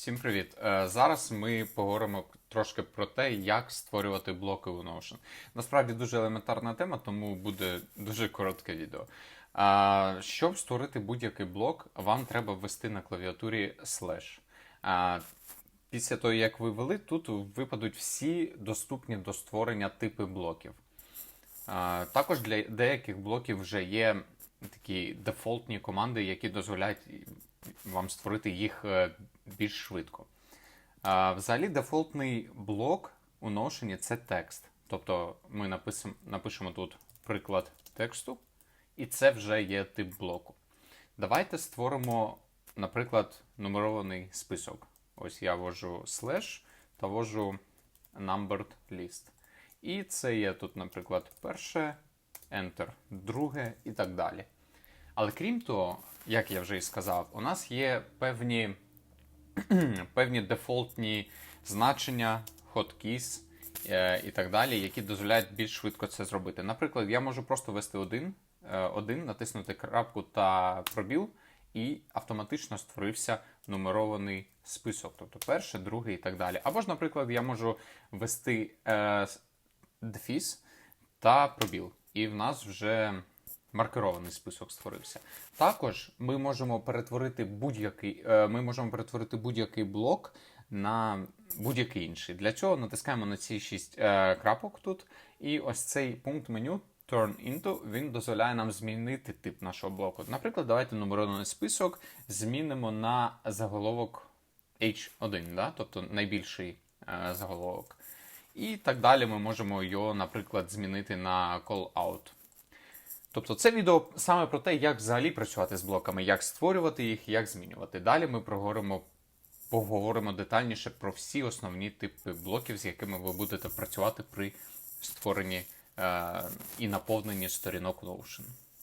Всім привіт! Е, Зараз ми поговоримо трошки про те, як створювати блоки у Notion. Насправді дуже елементарна тема, тому буде дуже коротке відео. Щоб створити будь-який блок, вам треба ввести на клавіатурі slash. Після того, як ви ввели, тут випадуть всі доступні до створення типи блоків. Також для деяких блоків вже є такі дефолтні команди, які дозволяють вам створити їх е, більш швидко. А, Взагалі, дефолтний блок у Notion це текст. Тобто ми написимо, напишемо тут приклад тексту, і це вже є тип блоку. Давайте створимо, наприклад, нумерований список. Ось я ввожу slash та ввожу numbered list. І це є тут, наприклад, перше, enter, друге і так далі. Але крім того, як я вже і сказав, у нас є певні, певні дефолтні значення, hotkeys е, і так далі, які дозволяють більш швидко це зробити. Наприклад, я можу просто ввести один, е, один натиснути крапку та пробіл, і автоматично створився нумерований список, тобто перше, друге і так далі. Або ж, наприклад, я можу ввести е, дефіс та пробіл, і в нас вже маркерований список створився. Також ми можемо перетворити будь-який, е, ми можемо перетворити будь-який блок на будь-який інший. Для цього натискаємо на ці шість е, крапок тут, і ось цей пункт меню Turn into, він дозволяє нам змінити тип нашого блоку. Наприклад, давайте нумерований список змінимо на заголовок H1, да? тобто найбільший е, заголовок. І так далі ми можемо його, наприклад, змінити на call-out. Тобто це відео саме про те, як взагалі працювати з блоками, як створювати їх, як змінювати. Далі ми проговоримо, поговоримо детальніше про всі основні типи блоків, з якими ви будете працювати при створенні е- і наповненні сторінок Notion.